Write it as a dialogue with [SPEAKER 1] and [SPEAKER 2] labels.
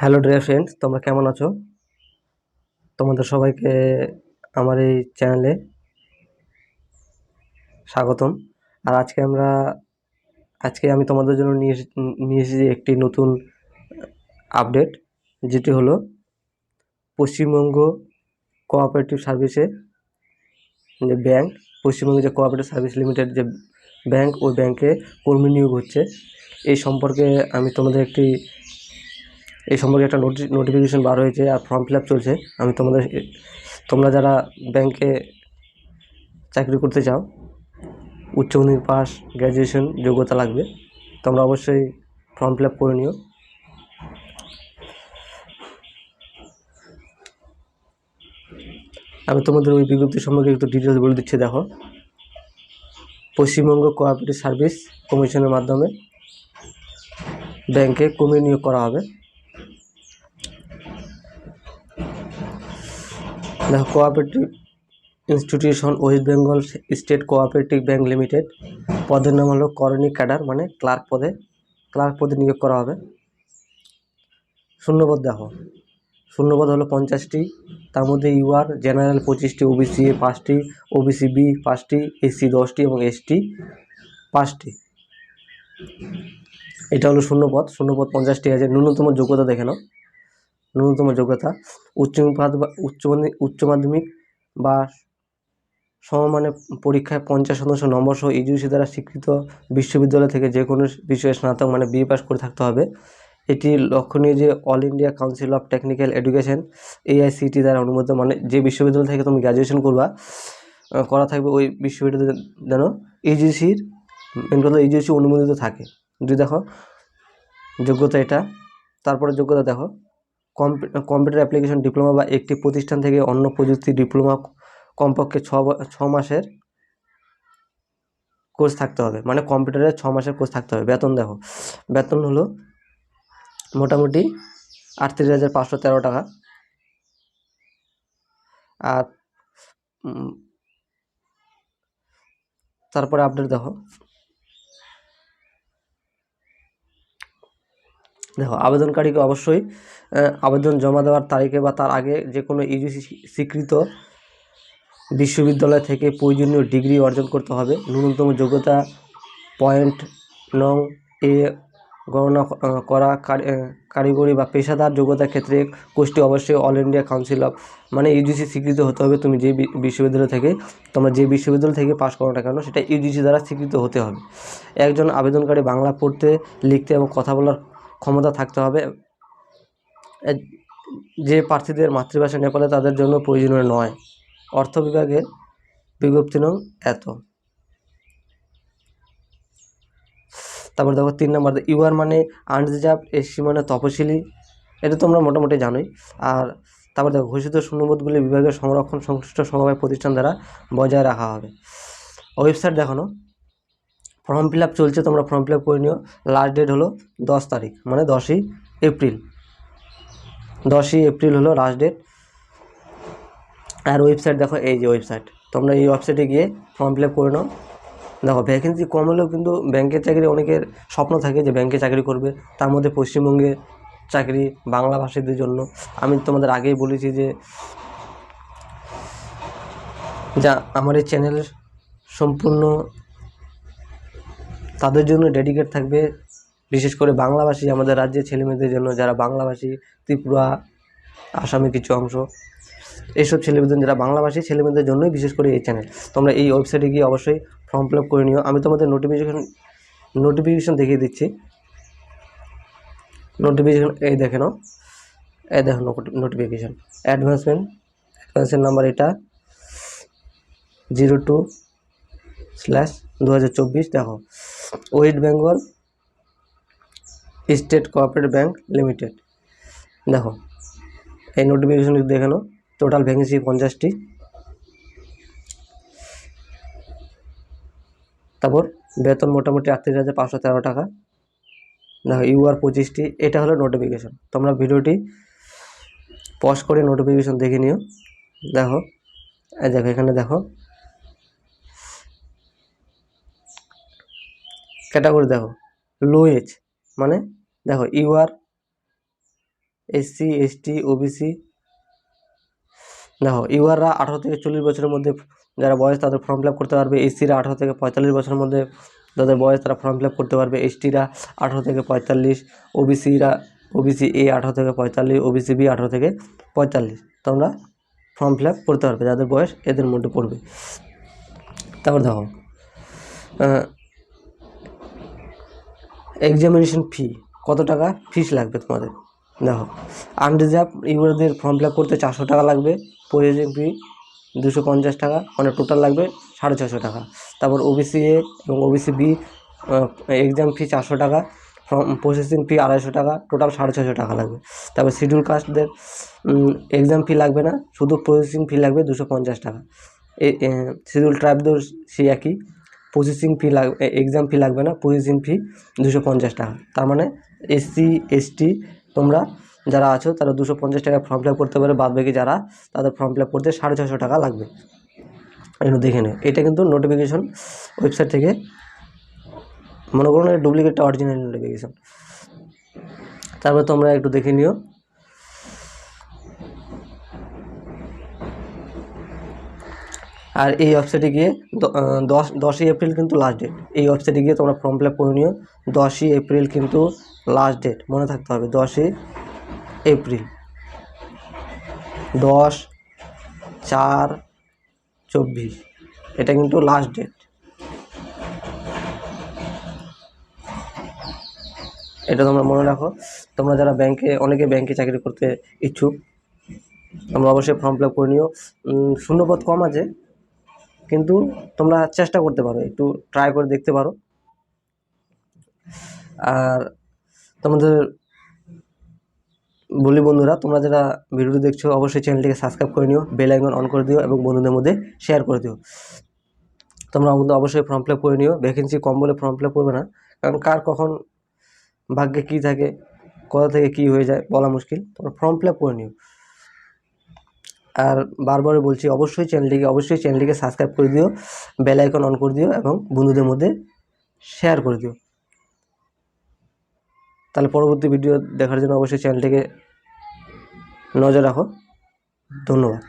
[SPEAKER 1] Hello dear friends তোমরা কেমন আছো? তোমাদের সবাইকে আমার এই চ্যানেলে স্বাগতম। আর আজকে আমরা, আজকে আমি তোমাদের জন্য নিয়ে নিয়ে এসেছি একটি নতুন আপডেট যেটি হলো পশ্চিমবঙ্গ কোঅপারেটিভ সার্ভিসে যে ব্যাংক পশ্চিমবঙ্গ যে কোঅপারেটিভ সার্ভিস লিমিটেড যে ব্যাংক ওই ব্যাংকে কর্মী নিয়োগ হচ্ছে। এই সম্পর্কে আমি তোমাদের একটি এই সম্পর্কে একটা নোটি নোটিফিকেশন বার হয়েছে আর ফর্ম ফিল আপ চলছে। আমি তোমাদের, তোমরা যারা ব্যাংকে চাকরি করতে চাও, উচ্চ মাধ্যমিক পাস গ্র্যাজুয়েশন যোগ্যতা লাগবে, তোমরা অবশ্যই ফর্ম ফিল আপ করে নিও। আমি তোমাদের ওই বিজ্ঞপ্তি সম্পর্কে একটু ডিটেলস বলে দিচ্ছি, দেখো। পশ্চিমবঙ্গ কোঅপারেটিভ সার্ভিস কমিশনের মাধ্যমে ব্যাংকে কর্মী নিয়োগ করা হবে। দেখো cooperative institution West Bengal state cooperative bank limited পদের নাম হলো করণিক ক্যাডার মানে ক্লার্ক পদে ক্লার্ক পদে নিয়োগ করা হবে। শূন্যপদ দেখো। শূন্যপদ হলো পঞ্চাশটি, তার মধ্যে ইউআর জেনারেল পঁচিশটি ওবিসি এ পাঁচটি ওবিসি বি পাঁচটি এসসি দশটি এবং এসটি পাঁচটি। এটা হলো শূন্যপদ। শূন্যপদ পঞ্চাশটি আছে। ন্যূনতম যোগ্যতা দেখে নাও। ন্যূনতম যোগ্যতা, উচ্চ উচ্চ উচ্চ মাধ্যমিক বা সমমানের পরীক্ষায় পঞ্চাশ শতাংশ নম্বর সহ ইউজিসি দ্বারা স্বীকৃত বিশ্ববিদ্যালয় থেকে যে কোনো বিষয়ে স্নাতক মানে বিএ পাস করে থাকতে হবে। এটি লক্ষণীয় যে All India Council of Technical Education AICT দ্বারা অনুমোদিত মানে যে বিশ্ববিদ্যালয় থেকে তুমি গ্র্যাজুয়েশন করবা করা থাকবে ওই বিশ্ববিদ্যালয় যেন ইউজিসির মেন কথা ইউজিসি অনুমোদিত থাকে। যদি দেখো, যোগ্যতা এটা, তারপরে যোগ্যতা দেখো। কম্পিউটার অ্যাপ্লিকেশন, ডিপ্লোমা বা একটি প্রতিষ্ঠান থেকে অন্য প্রযুক্তি, ডিপ্লোমা কমপক্ষে ছ ছ মাসের কোর্স থাকতে হবে। মানে কম্পিউটারের ছ মাসের কোর্স থাকতে হবে। বেতন দেখো। বেতন হলো মোটামুটি আটত্রিশ হাজার পাঁচশো তেরো টাকা। আর তারপরে আপডেট দেখো। দেখো, আবেদনকারীকে অবশ্যই আবেদন জমা দেওয়ার তারিখে বা তার আগে যে কোনো ইউজিসি স্বীকৃত বিশ্ববিদ্যালয় থেকে প্রয়োজনীয় ডিগ্রি অর্জন করতে হবে। ন্যূনতম যোগ্যতা পয়েন্ট নং এ গণনা করা কারি- কারিগরি বা পেশাদার যোগ্যতার ক্ষেত্রে কোর্সটি অবশ্যই অল ইন্ডিয়া কাউন্সিল অফ মানে ইউজিসি স্বীকৃত হতে হবে তুমি যে বিশ্ববিদ্যালয় থেকে, তোমরা যে বিশ্ববিদ্যালয় থেকে পাশ করো না কেন, সেটা ইউজিসি দ্বারা স্বীকৃত হতে হবে। একজন আবেদনকারী বাংলা পড়তে, লিখতে এবং কথা বলার ক্ষমতা থাকতে হবে। যে প্রার্থীদের মাতৃভাষা নেপালে তাদের জন্য প্রয়োজনীয় নয়। অর্থ বিভাগের বিজ্ঞপ্তি নং এত। তারপর দেখো তিন নম্বর ইউআর মানে আনরিজার্ভ এসসি মানে তপশিলি। এটা তোমরা মোটামুটি জানোই। আর তারপর দেখো, ঘোষিত শূন্যবোধগুলি বিভাগের সংরক্ষণ সংশ্লিষ্ট সমবায় প্রতিষ্ঠান দ্বারা বজায় রাখা হবে। ওয়েবসাইট দেখানো ফর্ম ফিল আপ চলছে, তোমরা ফর্ম ফিল আপ করে নিও। লাস্ট ডেট হলো দশ তারিখ মানে দশই এপ্রিল। দশই এপ্রিল হলো লাস্ট ডেট আর ওয়েবসাইট দেখো, এই যে ওয়েবসাইট তোমরা এই ওয়েবসাইটে গিয়ে ফর্ম ফিল আপ করে নাও। দেখো ভ্যাকেন্সি কম হলেও কিন্তু ব্যাংকের চাকরি অনেকের স্বপ্ন থাকে যে ব্যাংকে চাকরি করবে। তার মধ্যে পশ্চিমবঙ্গে চাকরি, বাংলা ভাষীদের জন্য। আমি তোমাদের আগেই বলেছি যে, যা আমার এই চ্যানেল সম্পূর্ণ তাদের জন্য ডেডিকেট থাকবে, বিশেষ করে বাংলাভাষী আমাদের রাজ্যের ছেলেমেয়েদের জন্য, যারা বাংলাভাষী, ত্রিপুরা আসামে কিছু অংশ। এইসব ছেলেমেয়েদের, যারা বাংলাভাষী, ছেলেমেয়েদের জন্যই বিশেষ করে এই চ্যানেল তোমরা এই ওয়েবসাইটে গিয়ে অবশ্যই ফর্ম ফিল করে নিও। আমি তোমাদের নোটিফিকেশন নোটিফিকেশন দেখিয়ে দিচ্ছি। নোটিফিকেশন এই দেখে নাও। এই দেখো নোটিফিকেশন অ্যাডভান্সমেন্ট অ্যাডভান্সের নাম্বার এটা জিরো টু স্ল্যাশ দু হাজার চব্বিশ, দেখো। West Bengal state cooperative bank limited. দেখো, এই নোটিফিকেশন দেখে নাও টোটাল ভ্যাকেন্সি পঞ্চাশটি। তারপর বেতন মোটামুটি আটত্রিশ হাজার পাঁচশো তেরো টাকা। দেখো, ইউআর পঁচিশটি, এটা হলো নোটিফিকেশন তোমরা ভিডিওটি পজ করে নোটিফিকেশন দেখে নিও। দেখো দেখো, এখানে দেখো ক্যাটাগরি দেখো লো এজ মানে দেখো ইউআর এসসি এসটি ওবিসি দেখো ইউআররা আঠারো থেকে চল্লিশ বছরের মধ্যে যারা বয়স তাদের ফর্ম ফিল করতে পারবে এসসিরা আঠারো থেকে পঁয়তাল্লিশ বছরের মধ্যে যাদের বয়স তারা ফর্ম ফিল করতে পারবে এসটিরা আঠারো থেকে পঁয়তাল্লিশ ওবিসিরা ওবিসি এ আঠারো থেকে পঁয়তাল্লিশ ওবিসি বি আঠারো থেকে পঁয়তাল্লিশ, তোমরা ফর্ম ফিল করতে পারবে, যাদের বয়স এদের মধ্যে পড়বে। তারপর দেখো এক্সামিনেশন ফি কত টাকা? ফিস লাগবে তোমাদের। দেখো আনরিজার্ভ ইউরোদের ফর্ম ফিল করতে চারশো টাকা লাগবে প্রয়োজন ফি দুশো পঞ্চাশ টাকা মানে টোটাল লাগবে সাড়ে ছশো টাকা। তারপর ওবিসি এ এবং ওবিসি বি এক্সাম ফি চারশো টাকা ফর্ম প্রসেসিং ফি আড়াইশো টাকা টোটাল সাড়ে ছশো টাকা লাগবে। তারপর শিডিউল কাস্টদের এক্সাম ফি লাগবে না, শুধু প্রসেসিং ফি লাগবে দুশো পঞ্চাশ টাকা। শিডিউল ট্রাইবদের সেই একই। প্রসেসিং ফি লাগবে এক্সাম ফি লাগবে না প্রসেসিং ফি দুশো পঞ্চাশ টাকা। তার মানে এসসি এসটি তোমরা যারা আছো তারা দুশো পঞ্চাশ টাকা ফর্ম ফিল করতে পারে, বাদ বাকি যারা তাদের ফর্ম ফিল করতে সাড়ে ছশো টাকা লাগবে। একটু দেখে নে। এটা কিন্তু নোটিফিকেশন ওয়েবসাইট থেকে মনে করুন ডুপ্লিকেটটা অরিজিনাল নোটিফিকেশন তারপর তোমরা একটু দেখে নিও। আর এই ওয়েবসাইটে গিয়ে দশ, দশই এপ্রিল কিন্তু লাস্ট ডেট এই ওয়েবসাইটে গিয়ে তোমরা ফর্ম ফিল আপ করে নিও। দশই এপ্রিল কিন্তু লাস্ট ডেট মনে থাকতে হবে, দশই এপ্রিল। দশ, চার, চব্বিশ। এটা কিন্তু লাস্ট ডেট এটা তোমরা মনে রাখো, তোমরা যারা ব্যাংকে অনেকে ব্যাংকে চাকরি করতে ইচ্ছুক, তোমরা অবশ্যই ফর্ম ফিল আপ করে নিও। শূন্যপদ কম আছে কিন্তু তোমরা চেষ্টা করতে পারো, একটু ট্রাই করে দেখতে পারো। আর তোমাদের বলি বন্ধুরা, তোমরা যারা ভিডিওটি দেখছ, অবশ্যই চ্যানেলটিকে সাবস্ক্রাইব করে নিও বেল আইকন অন করে দিও এবং বন্ধুদের মধ্যে শেয়ার করে দিও। তোমরা কিন্তু অবশ্যই ফর্ম ফিল করে নিও ভ্যাকেন্সি কম বলে ফর্ম ফিল করবে না, কারণ কার কখন ভাগ্যে কী থাকে, কোথা থেকে কী হয়ে যায় বলা মুশকিল। তোমরা ফর্ম ফিল করে নিও। আর বারবার বলছি, অবশ্যই চ্যানেলটিকে অবশ্যই চ্যানেলটিকে সাবস্ক্রাইব করে দিও বেল আইকন অন করে দিও এবং বন্ধুদের মধ্যে শেয়ার করে দিও। তাহলে পরবর্তী ভিডিও দেখার জন্য অবশ্যই চ্যানেলটিকে নজর রাখো। ধন্যবাদ।